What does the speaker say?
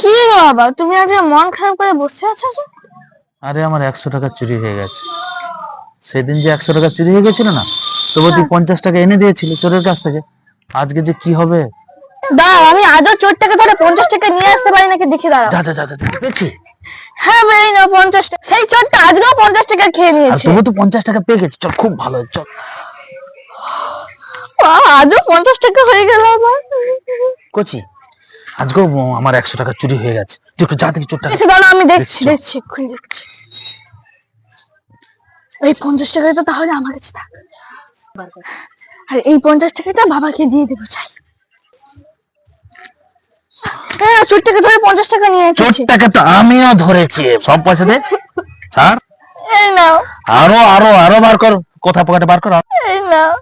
কি গো বাবা? তুমি আজ মন খারাপ করে বসে আছো আরে আমার একশো টাকা চুরি হয়ে গেছে। সেদিন যে একশো টাকা চুরি হয়ে গেছিল না তবু তুই পঞ্চাশ টাকা এনে দিয়েছিলি চোরের কাছ থেকে। আজকে যে কি হবে? দাঁড়াও আমি আজও চোরটাকে ধরে পঞ্চাশ টাকা নিয়ে আসতে পারি নাকি? দেখি দাঁড়াও। যা যা যা যা, পেয়েছি। হ্যাঁ বেরিয়ে নাও পঞ্চাশ টাকা। সেই চোরটা আজকেও পঞ্চাশ টাকা খেয়ে নিয়েছে। তবু তো পঞ্চাশ টাকা পেয়ে গেছি। চল খুব ভালো চল। আজও পঞ্চাশ টাকা হয়ে গেল আমার। কচি আজকেও আমার একশো টাকা চুরি হয়ে গেছে। তুই একটু যা দেখি চোরটা। আমি দেখছি দেখছি। এক্ষুনি দেখছি। এই পঞ্চাশ টাকাটা তাহলে আমার কাছে থাক। আর এই পঞ্চাশ টাকাটা বাবাকে দিয়ে দেবো চাই। হ্যাঁ চোরটাকে ধরে পঞ্চাশ টাকা নিয়ে এসেছি। চোরটাকে তো আমিও ধরেছি। সব পয়সা দে। ছাড়। এই নাও। আরও আরও আরও বার কর। কোথা পকেটে বার কর? এই নাও।